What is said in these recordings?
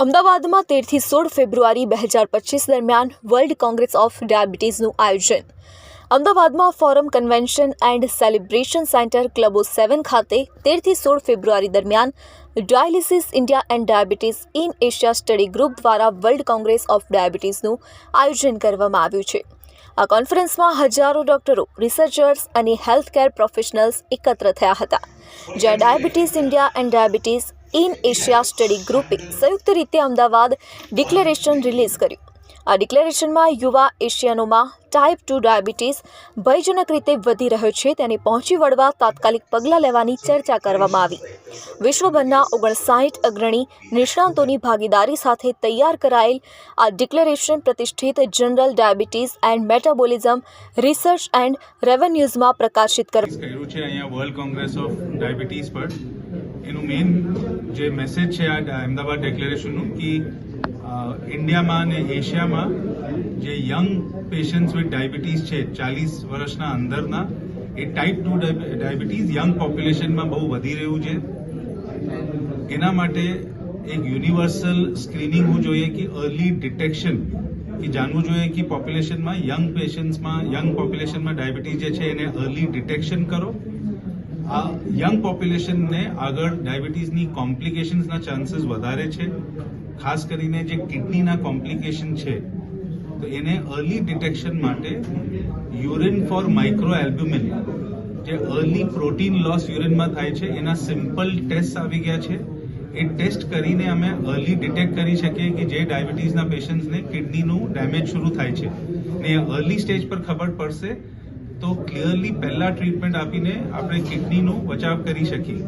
અમદાવાદમાં તેરથી સોળ ફેબ્રુઆરી બે હજાર પચીસ દરમિયાન વર્લ્ડ કોંગ્રેસ ઓફ ડાયાબિટીસનું આયોજન. અમદાવાદમાં forum convention and celebration centre club O seven ખાતે તેરથી સોળ ફેબ્રુઆરી દરમિયાન dialysis India and diabetes in Asia study group દ્વારા વર્લ્ડ કોંગ્રેસ ઓફ ડાયાબિટીસનું આયોજન કરવામાં આવ્યું છે. આ કોન્ફરન્સમાં હજારો ડોક્ટરો, રિસર્ચર્સ અને હેલ્થ કેર પ્રોફેશનલ્સ એકત્ર થયા હતા. જ્યાં diabetes India and diabetes in Asia study ગ્રુપે સંયુક્ત રીતે અમદાવાદ ડિક્લેરેશન રિલીઝ કર્યું. આ ડિક્લેરેશનમાં યુવા એશિયનોમાં ટાઈપ ટુ ડાયાબિટીસ ભયજનક રીતે વધી રહ્યો છે, તેને પહોંચી વળવા તાત્કાલિક પગલાં લેવાની ચર્ચા કરવામાં આવી. વિશ્વભરના ઓગણસાઠ અગ્રણી નિષ્ણાંતોની ભાગીદારી સાથે તૈયાર કરાયેલ આ ડિક્લેરેશન પ્રતિષ્ઠિત journal diabetes and metabolism research and રેવન્યુઝમાં પ્રકાશિત કર કર્યું છે અહીંયા વર્લ્ડ કોંગ્રેસ ઓફ ડાયાબિટીસ પર. એનું મેઇન જે મેસેજ છે આ અમદાવાદ ડેક્લેરેશનનું કે ઇન્ડિયામાં અને એશિયામાં જે યંગ પેશન્ટ્સ વિથ ડાયાબિટીસ છે, ચાલીસ વર્ષના અંદરના, એ ટાઈપ ટુ ડાયાબિટીસ યંગ પોપ્યુલેશનમાં બહુ વધી રહ્યું છે. એના માટે એક યુનિવર્સલ સ્ક્રીનિંગ હોવું જોઈએ કે અર્લી ડિટેક્શન કે જાણવું જોઈએ કે પોપ્યુલેશનમાં યંગ પેશન્ટ્સમાં યંગ પોપ્યુલેશનમાં ડાયાબિટીસ જે છે એને અર્લી ડિટેક્શન કરો. આ યંગ પોપ્યુલેશનને આગળ ડાયાબિટીસની કોમ્પ્લિકેશન્સના ચાન્સીસ વધારે છે. ખાસ કરીને જે કિડનીના કોમ્પ્લિકેશન છે, તો એને અર્લી ડિટેક્શન માટે યુરિન ફોર માઇક્રો એલ્બ્યુમિન જે અર્લી પ્રોટીન લોસ યુરિનમાં થાય છે, એના સિમ્પલ ટેસ્ટ આવી ગયા છે. એ ટેસ્ટ કરીને અમે અર્લી ડિટેક્ટ કરી શકીએ કે જે ડાયાબિટીસના પેશન્ટ્સને કિડનીનું ડેમેજ શરૂ થાય છે. ને અર્લી સ્ટેજ પર ખબર પડશે તો ક્લિયરલી પહેલા ટ્રીટમેન્ટ આપીને આપણે કિડનીનો બચાવ કરી શકીએ.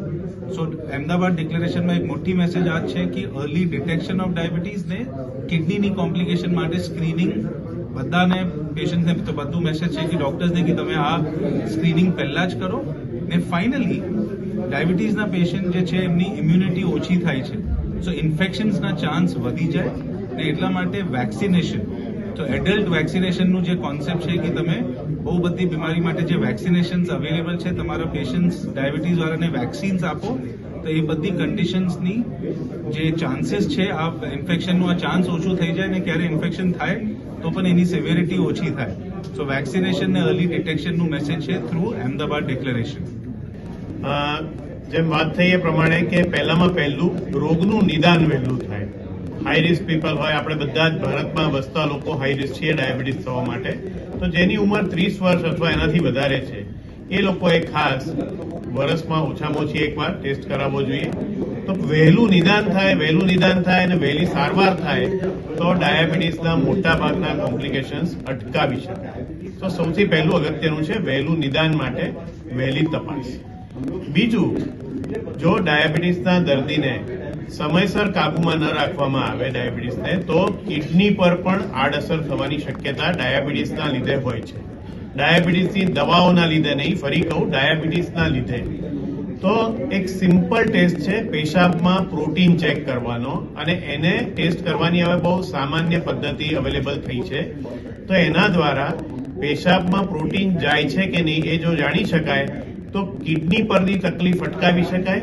સો અમદાવાદ ડિક્લેરેશનમાં એક મોટી મેસેજ આ છે કે અર્લી ડિટેક્શન ઓફ ડાયાબિટીસને કિડનીની કોમ્પ્લિકેશન માટે સ્ક્રીનિંગ બધાને પેશન્ટને તો બધું મેસેજ છે કે ડોક્ટર્સને કે તમે આ સ્ક્રીનિંગ પહેલાં જ કરો. ને ફાઇનલી ડાયાબિટીસના પેશન્ટ જે છે, એમની ઇમ્યુનિટી ઓછી થાય છે. સો ઇન્ફેક્શન્સના ચાન્સ વધી જાય ને એટલા માટે વેક્સિનેશન તો એડલ્ટ વેક્સિનેશનનું જે કોન્સેપ્ટ છે કે તમે બહુ બધી બીમારી માટે જે વેક્સિનેશન્સ અવેલેબલ છે, તમારા પેશન્ટ્સ ડાયાબિટીસ વાળાને વેક્સિન્સ આપો, તો એ બધી કન્ડિશન્સની જે ચાન્સીસ છે, આ ઇન્ફેક્શનનું આ ચાન્સ ઓછું થઈ જાય ને ક્યારે ઇન્ફેક્શન થાય, તો પણ એની સિવિયરિટી ઓછી થાય. સો વેક્સિનેશન ને અર્લી ડિટેક્શનનું મેસેજ છે થ્રુ અમદાવાદ ડિક્લેરેશન જેમ વાત થઈ એ પ્રમાણે કે પહેલામાં પહેલું રોગનું નિદાન વહેલું થાય. હાઈ રિસ્ક પીપલ હોય, આપણે બધા જ ભારતમાં વસતા લોકો હાઈ રિસ્ક છીએ ડાયાબિટીસ થવા માટે. તો જેની ઉંમર ત્રીસ વર્ષ અથવા એનાથી વધારે છે, એ લોકોએ ખાસ વર્ષમાં ઓછામાં ઓછી એકવાર ટેસ્ટ કરાવવો જોઈએ. તો વહેલું નિદાન થાય, વહેલું નિદાન થાય અને વહેલી સારવાર થાય, તો ડાયાબિટીસના મોટા ભાગના કોમ્પ્લિકેશન્સ અટકાવી શકાય. તો સૌથી પહેલું અગત્યનું છે વહેલું નિદાન માટે વહેલી તપાસ. બીજું, જો ડાયાબિટીસના દર્દીને સમયસર કાબુમાં ન રાખવામાં આવે ડાયાબિટીસને, તો કિડની પર પણ આડઅસર થવાની શક્યતા ડાયાબિટીસના લીધે હોય છે. ડાયાબિટીસની દવાઓના લીધે નહીં, ફરી કહું, ડાયાબિટીસના લીધે. તો એક સિમ્પલ ટેસ્ટ છે, પેશાબમાં પ્રોટીન ચેક કરવાનો, અને એને ટેસ્ટ કરવાની હવે બહુ સામાન્ય પદ્ધતિ અવેલેબલ થઈ છે. તો એના દ્વારા પેશાબમાં પ્રોટીન જાય છે કે નહીં એ જો જાણી શકાય, તો કિડની પરની તકલીફ અટકાવી શકાય.